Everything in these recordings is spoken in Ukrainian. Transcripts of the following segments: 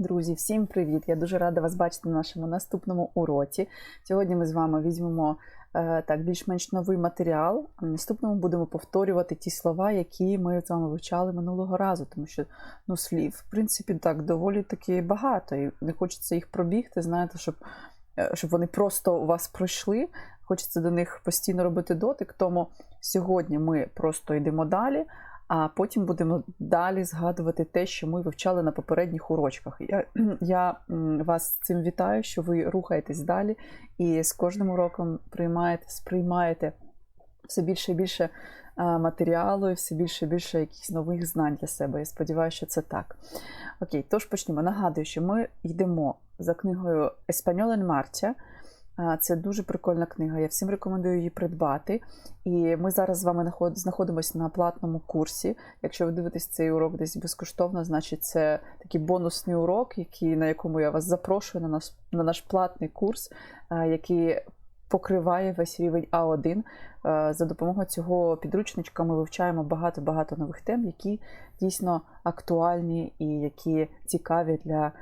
Друзі, всім привіт! Я дуже рада вас бачити на нашому наступному уроці. Сьогодні ми з вами візьмемо е, так більш-менш новий матеріал. А в наступному будемо повторювати ті слова, які ми з вами вивчали минулого разу, тому що ну, слів, в принципі, так доволі таки багато, і не хочеться їх пробігти, знаєте, щоб, е, щоб вони просто у вас пройшли. Хочеться до них постійно робити дотик. Тому сьогодні ми просто йдемо далі. А потім будемо далі згадувати те, що ми вивчали на попередніх урочках. Я я вас цим вітаю, що ви рухаєтесь далі і з кожним уроком приймаєте, сприймаєте все більше і більше матеріалу, і все більше і більше якихось нових знань для себе. Я сподіваюся, що це так. Окей, тож почнімо. Нагадую, що ми йдемо за книгою Еспаньолен Марча. Це дуже прикольна книга. Я всім рекомендую її придбати. І ми зараз з вами знаходимося на платному курсі. Якщо ви дивитесь цей урок десь безкоштовно, значить це такий бонусний урок, який, на якому я вас запрошую на наш, на наш платний курс, який покриває весь рівень А1. За допомогою цього підручничка ми вивчаємо багато-багато нових тем, які дійсно актуальні і які цікаві для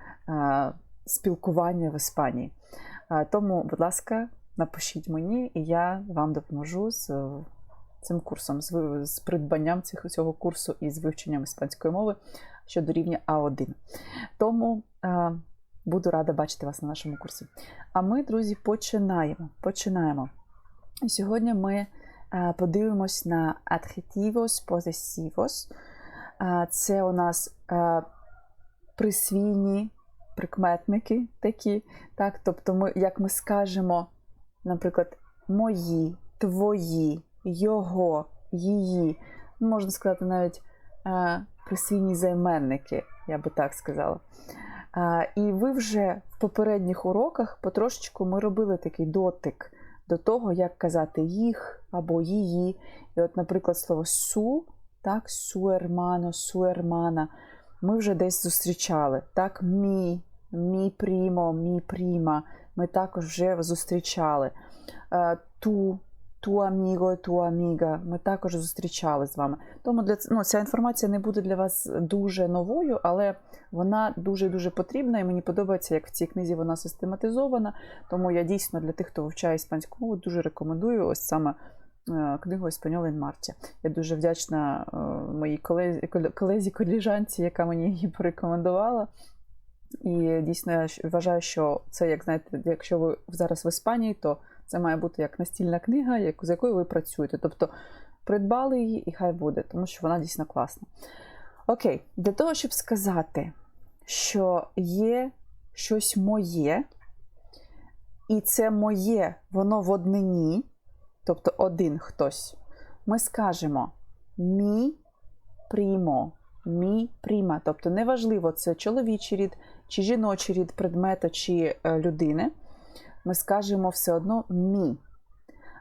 спілкування в Іспанії. Тому, будь ласка, напишіть мені, і я вам допоможу з цим курсом, з, придбанням цього курсу і з вивченням іспанської мови щодо рівня А1. Тому а, буду рада бачити вас на нашому курсі. А ми, друзі, починаємо. Починаємо. Сьогодні ми подивимось на adjetivos possessivos. Це у нас присвійні прикметники такі. так, Тобто, ми, як ми скажемо, наприклад, мої, твої, його, її, можна сказати, навіть е, присвійні займенники, я би так сказала. Е, і ви вже в попередніх уроках потрошечку ми робили такий дотик до того, як казати їх або її. І, от, наприклад, слово су, так, суермано, суермана, ми вже десь зустрічали. Так, мі, мі прімо, мі пріма. Ми також вже зустрічали. Е, ту, ту аміго, ту аміга. Ми також зустрічали з вами. Тому для ну, ця інформація не буде для вас дуже новою, але вона дуже-дуже потрібна, і мені подобається, як в цій книзі вона систематизована. Тому я дійсно для тих, хто вивчає іспанську мову, дуже рекомендую ось саме. Е, книгу Еспаньола ін Марті. Я дуже вдячна е, моїй колезі, колезі коліжанці, яка мені її порекомендувала. І дійсно я вважаю, що це, як знаєте, якщо ви зараз в Іспанії, то це має бути як настільна книга, як, з якою ви працюєте. Тобто придбали її і хай буде, тому що вона дійсно класна. Окей, для того, щоб сказати, що є щось моє, і це моє, воно в однині, тобто один хтось, ми скажемо мі прімо, мі пріма. Тобто неважливо, це чоловічий рід чи жіночий рід предмета чи е, людини, ми скажемо все одно мі.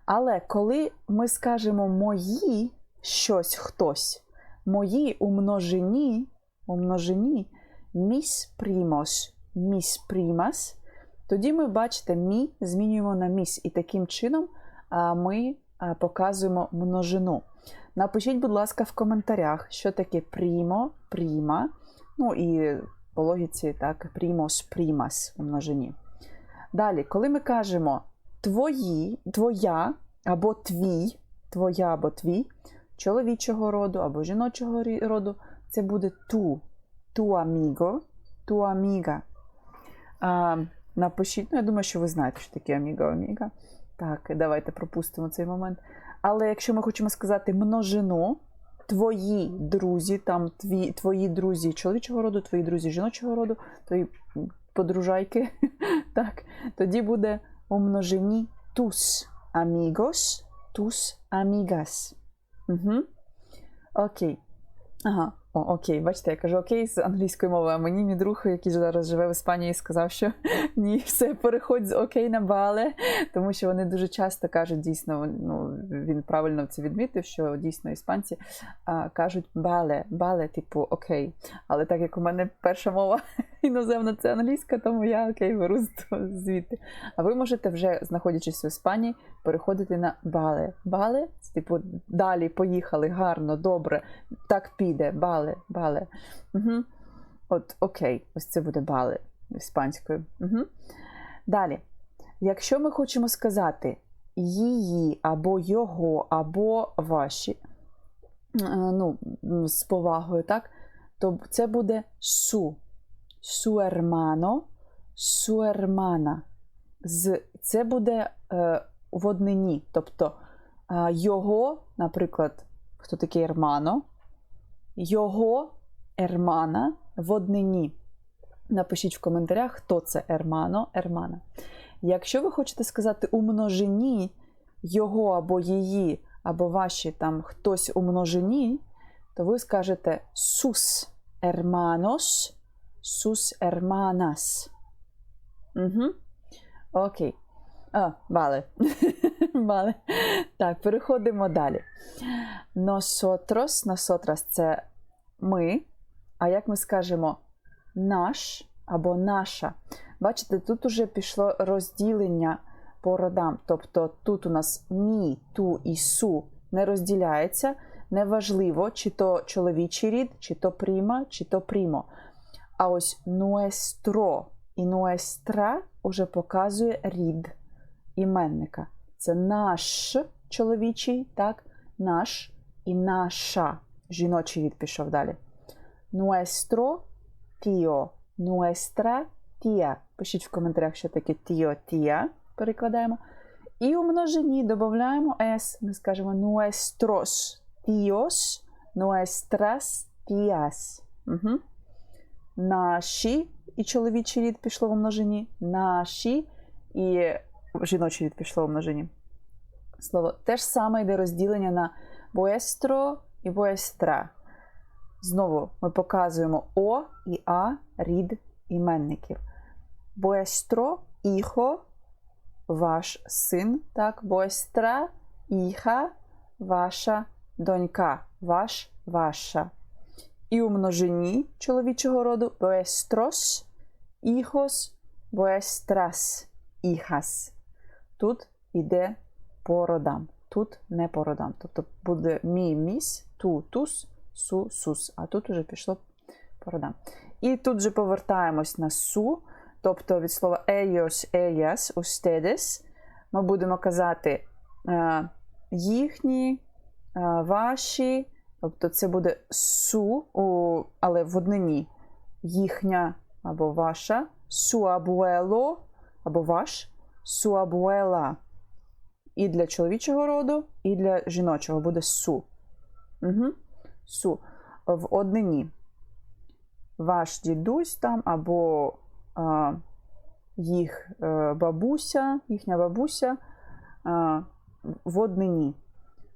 Але коли ми скажемо мої щось хтось, мої у множині, у множині міс примос, міс примас, тоді ми, бачите, мі змінюємо на міс. І таким чином ми показуємо множину. Напишіть, будь ласка, в коментарях, що таке прімо, пріма. Ну і по логіці, так, примос, примас у множині. Далі, коли ми кажемо твої, твоя або твій, твоя або твій, чоловічого роду або жіночого роду, це буде ту, ту аміго, ту аміга. Напишіть, ну, я думаю, що ви знаєте, що таке аміго, аміга. Так, давайте пропустимо цей момент. Але якщо ми хочемо сказати множину, твої друзі, там тві, твої друзі чоловічого роду, твої друзі жіночого роду, твої подружайки, так, тоді буде у множині тус амігос, тус амігас. Угу. Окей. Ага. О, окей, бачите, я кажу окей з англійської мови, а мені мій друг, який зараз живе в Іспанії, сказав, що ні, все, переходь з окей на бале, тому що вони дуже часто кажуть, дійсно, ну, він правильно це відмітив, що дійсно іспанці а, кажуть бале, бале, типу окей. Але так як у мене перша мова іноземна це англійська, тому я окей беру звідти. А ви можете вже, знаходячись в Іспанії, переходити на бале. Бале, типу, далі поїхали, гарно, добре, так піде, бале бале, бале. Угу. От окей, ось це буде бали іспанською. Угу. Далі. Якщо ми хочемо сказати її, або його, або ваші, е, ну, з повагою, так, то це буде су. Su hermano, su hermana. З, це буде е, в однині. Тобто е, його, наприклад, хто такий ермано, його ермана в однині. Напишіть в коментарях, хто це ермано, ермана. Якщо ви хочете сказати у множині його або її, або ваші там хтось у множині, то ви скажете sus hermanos, sus hermanas. Угу. Окей. А, бали. бали. Так, переходимо далі. Nosotros, nosotras – це ми. А як ми скажемо наш або наша? Бачите, тут уже пішло розділення по родам. Тобто тут у нас мі, ту і су не розділяється. Неважливо, чи то чоловічий рід, чи то пріма, чи то прімо. А ось nuestro і nuestra уже показує рід іменника. Це наш чоловічий, так, наш і наша. Жіночий рід пішов далі. Nuestro tío, nuestra tía. Пишіть в коментарях, що таке tío, tía. Перекладаємо. І у множині додаємо s. Ми скажемо nuestros tíos, nuestras tías. Угу. Наші і чоловічий рід пішло в множині. Наші і жіночий рід пішло в множині. Слово те ж саме йде розділення на vuestro і vuestra. Знову ми показуємо О і А рід іменників. Vuestro hijo – ваш син, так, vuestra hija – ваша донька, ваш, ваша. І у множині чоловічого роду vuestros hijos, vuestras hijas. Тут йде по родам. Тут не по родам. Тобто буде мі, міс, ту, тус, су, сус. А тут уже пішло по родам. І тут же повертаємось на су, тобто від слова ellos, ellas, ustedes. Ми будемо казати е, їхні, е, ваші. Тобто це буде су, але в однині їхня або ваша, су абуело або ваш, су абуела. І для чоловічого роду, і для жіночого буде су. Угу. Су. В однині. Ваш дідусь там, або а, їх а, бабуся, їхня бабуся а, в однині.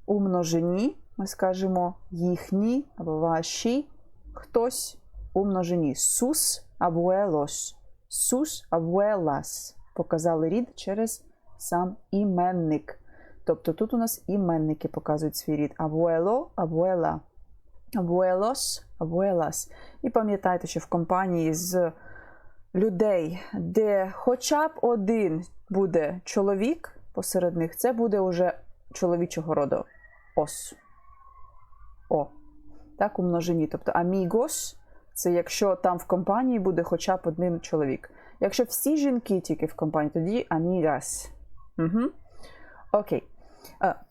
У множині ми скажемо їхні або ваші, хтось у множині. Сус абуелос. Сус абуелас. Показали рід через сам іменник. Тобто тут у нас іменники показують свій рід. Абуело, абуела. Абуелос, абуелас. І пам'ятайте, що в компанії з людей, де хоча б один буде чоловік посеред них, це буде уже чоловічого роду. Ос. О. Так, у множині. Тобто амігос це якщо там в компанії буде хоча б один чоловік. Якщо всі жінки тільки в компанії, тоді амігас. Угу. Окей.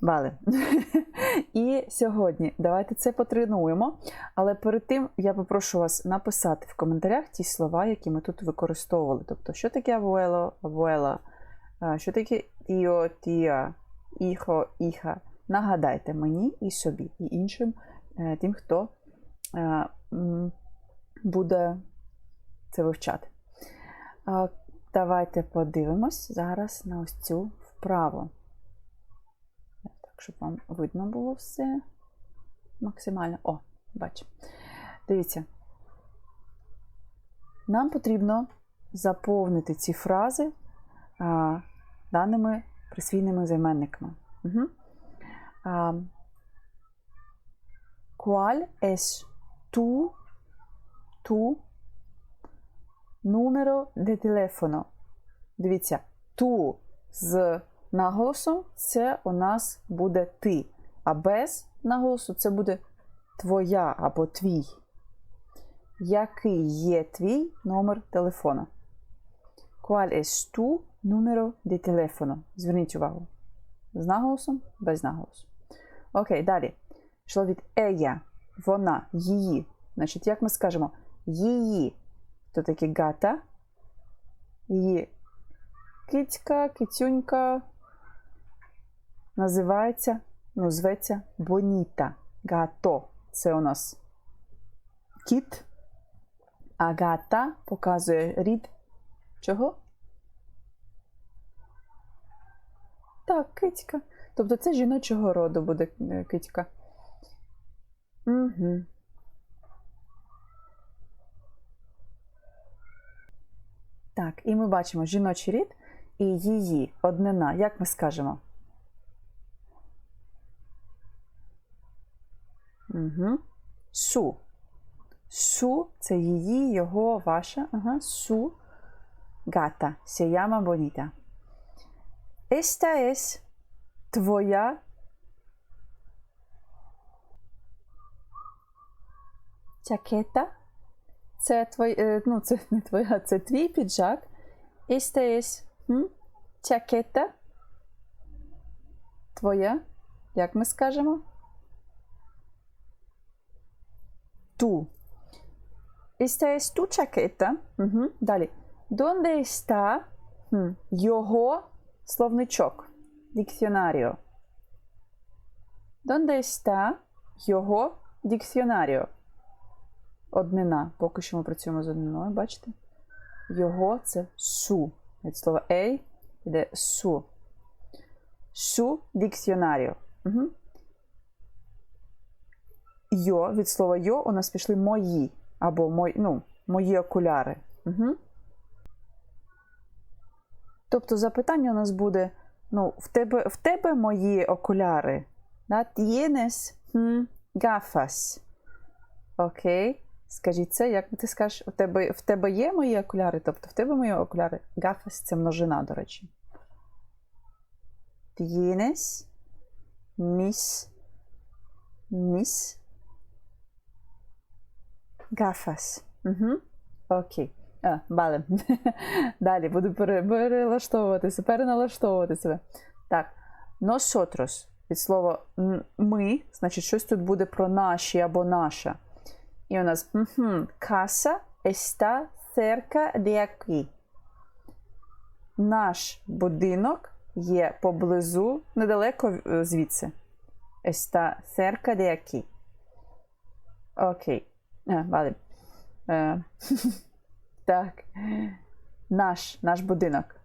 Вали. І сьогодні давайте це потренуємо. Але перед тим я попрошу вас написати в коментарях ті слова, які ми тут використовували. Тобто, що таке авуело, авуела, що таке тіо, тія, іхо, іха. Нагадайте мені і собі, і іншим тим, хто е, буде це вивчати. Давайте подивимось зараз на ось цю вправу. Так, щоб вам видно було все максимально. О, бачу. Дивіться. Нам потрібно заповнити ці фрази даними присвійними займенниками. Угу. ¿Cuál es tu, tu número de teléfono? Дивіться, ту з наголосом це у нас буде ти. А без наголосу це буде твоя або твій. Який є твій номер телефона? Qual es tu numero di telefono? Зверніть увагу. З наголосом, без наголосу. Окей, далі. Йшло ея, вона, її. Значить, як ми скажемо її, то таке гата, її кицька, кицюнька називається, ну, зветься Боніта. Гато. Це у нас кіт. А гата показує рід чого? Так, кицька. Тобто це жіночого роду буде е, кицька. Угу. Так, і ми бачимо жіночий рід і її однина. Як ми скажемо? Угу. Су. Су це її, його, ваша. Ага. Су. Гата. Se llama bonita. Esta es твоя чакета. Це твой, е, ну, це не твоя, це твій піджак. Esta es hm? чакета. Твоя. Як ми скажемо? Ту. Esta es tu chaqueta. Угу. Далі. Donde está його словничок? Дикціонаріо. Donde está його дикціонаріо? Однина. Поки що ми працюємо з одниною, бачите? Його це су. Від слова ей йде су. Су дикціонаріо. Угу. Йо, від слова йо у нас пішли мої. Або мої, ну, мої окуляри. Угу. Тобто запитання у нас буде: ну, в тебе в тебе мої окуляри. Да? Tienes hm, gafas. Окей. Скажіть це, як ти скажеш, у тебе, в тебе є мої окуляри? Тобто в тебе мої окуляри? Gafas – це множина, до речі. Tienes mis, mis gafas. Угу. Окей. А, Вале. Далі буду пере, перелаштовуватися, переналаштовувати себе. Так. Nosotros. Від слова ми, значить, щось тут буде про наші або наша. І у нас угу, casa está cerca de aquí. Наш будинок є поблизу, недалеко звідси. Está cerca de aquí. Окей. А, вале. Е, так. Наш наш будинок.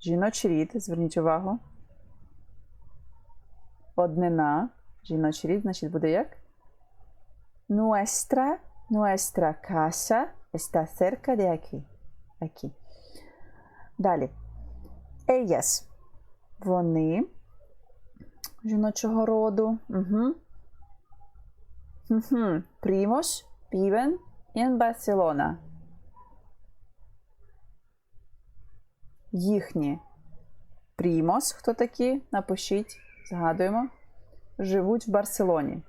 Жіночий рід, зверніть увагу. Однина. Жіночий рід, значить, буде як? Nuestra, nuestra casa está cerca de aquí. Aquí. Далі. Ellas. Вони. Жіночого роду. Угу. Угу. Primos viven in Barcelona. Їхні Примос, хто такі? Напишіть, згадуємо. Живуть в Барселоні.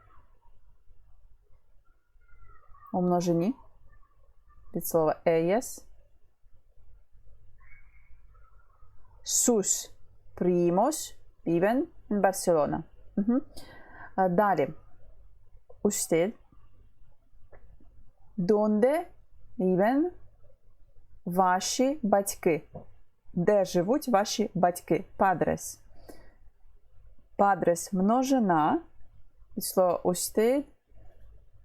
У множині. Від слова ellas. Sus primos viven in Barcelona. Угу. Далі. Usted Donde viven ваші батьки? Де живуть ваші батьки? Падрес. Падрес множина. І слово usted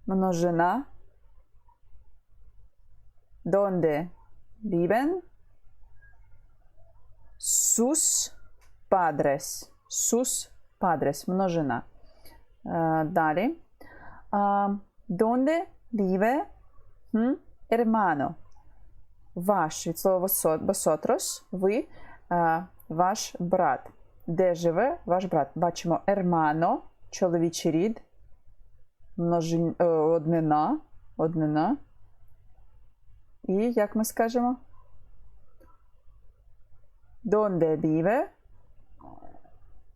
множина. Donde viven sus padres. Sus padres. Множина. Далі. Donde vive Hermano. Ваш від слова vosotros, ви, ваш брат. Де живе ваш брат? Бачимо hermano, чоловічий рід, множин, однина, однина. І як ми скажемо? Donde vive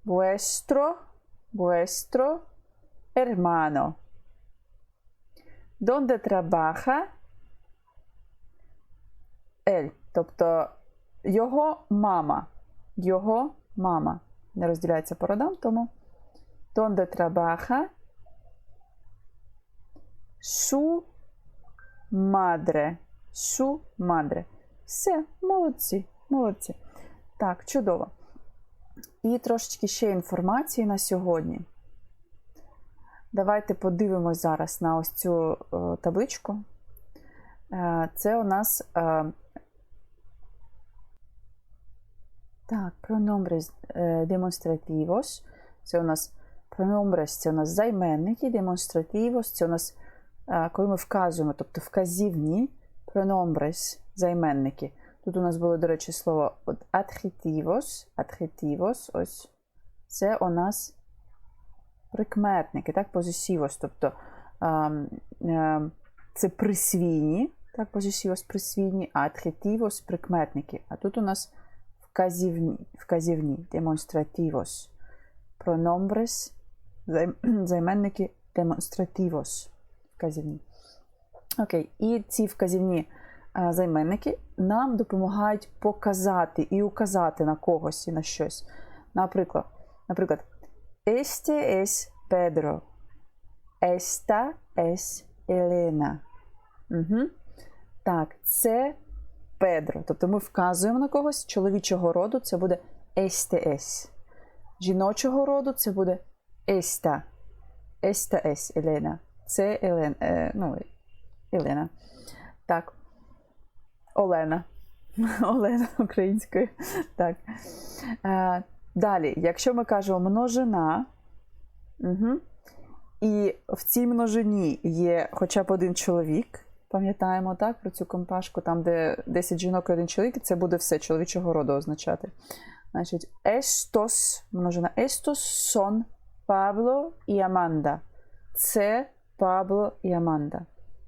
vuestro, vuestro hermano? Donde trabaja él. Тобто його мама. Його мама. Не розділяється по родам, тому donde trabaja su madre. Su madre. Все, молодці, молодці. Так, чудово. І трошечки ще інформації на сьогодні. Давайте подивимось зараз на ось цю е, табличку. Е, це у нас е, так, pronombres demonstrativos. Це у нас pronombres, це у нас займенники, demonstrativos, це у нас, коли ми вказуємо, тобто вказівні, pronombres, займенники. Тут у нас було, до речі, слово adjetivos, adjetivos, ось це у нас прикметники, так, possessivos, тобто ем, ем, це присвійні, так, possessivos присвійні, а adjetivos прикметники. А тут у нас вказівні, вказівні demonstrativos, pronombres, займенники demonstrativos, вказівні. Окей, і ці вказівні е, займенники нам допомагають показати і указати на когось і на щось. Наприклад, наприклад, Este es Pedro. Esta es Elena. Угу. Так, це Педро. Тобто ми вказуємо на когось чоловічого роду, це буде este es. Жіночого роду це буде esta. Esta es Елена. Це Елен, е, ну, Елена. Так. Олена. Олена українською. Так. Е, далі, якщо ми кажемо множина, угу, і в цій множині є хоча б один чоловік, пам'ятаємо так, про цю компашку, там, де 10 жінок і один чоловік, це буде все чоловічого роду означати. Значить, estos, множина estos son Pablo і Аманда. Це Пабло і Аманда.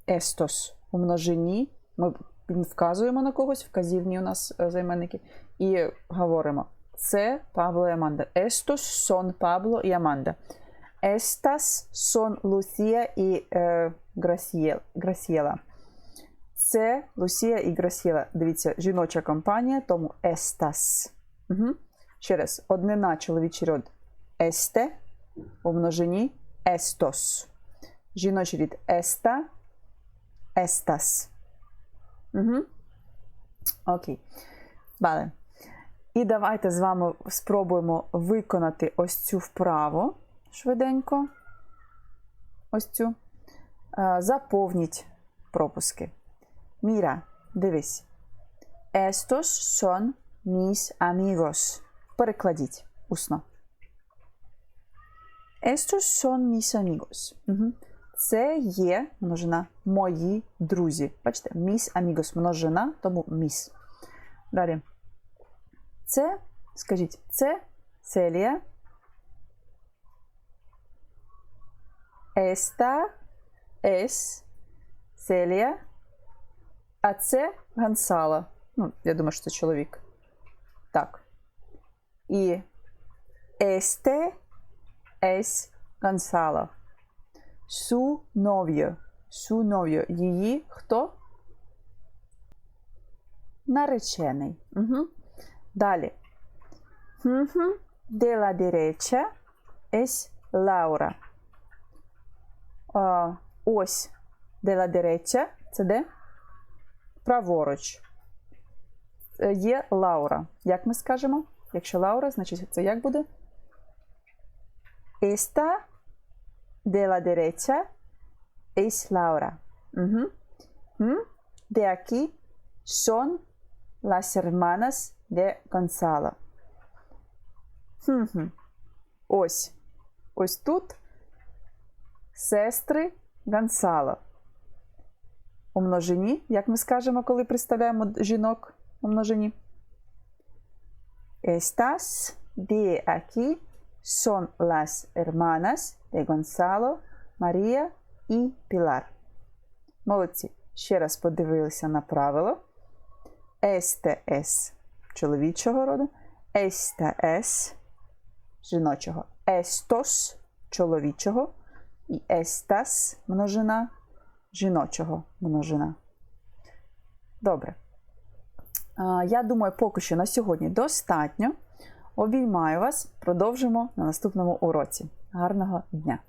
Estos у множині. Ми вказуємо на когось, вказівні у нас е, займенники, і говоримо. Це Пабло і Аманда. Estos son Pablo і Аманда. Estas son Lucia і е. Це Лусія і Грасіла. Дивіться, жіноча компанія, тому estas. Угу. Ще раз, однина чоловічий род este, у множині estos. Жіночий рід esta, estas. Угу. Окей. Далі. І давайте з вами спробуємо виконати ось цю вправу швиденько. Ось цю. Е, Заповніть пропуски. Міра, дивись. Estos son mis amigos. Перекладіть усно. Estos son mis amigos. Угу. Це є множина мої друзі. Бачите, mis amigos множина, тому mis. Далі. Це, скажіть, це Селія. Esta es Селія. А це Гансала. Ну, я думаю, що це чоловік. Так. І este es Gonzalo. Su novio. Su novio. Її хто? Наречений. Угу. Далі. Угу. De la derecha es Laura. А, ось de la derecha. Це де? Праворуч. Е, Є Лаура. Як ми скажемо? Якщо Лаура, значить це як буде? Esta de la derecha es Laura. Угу. М? De aquí son las hermanas de Gonzalo. Хм-хм. Ось. Ось тут сестри Гонсало. У множині, як ми скажемо, коли представляємо жінок у множині. Estas de aquí son las hermanas de Gonzalo, María і Pilar. Молодці. Ще раз подивилися на правило. Este es чоловічого роду. Es жіночого. Estos чоловічого. І estas множина жіночого множина. Добре. Я думаю, поки що на сьогодні достатньо. Обіймаю вас, продовжимо на наступному уроці. Гарного дня!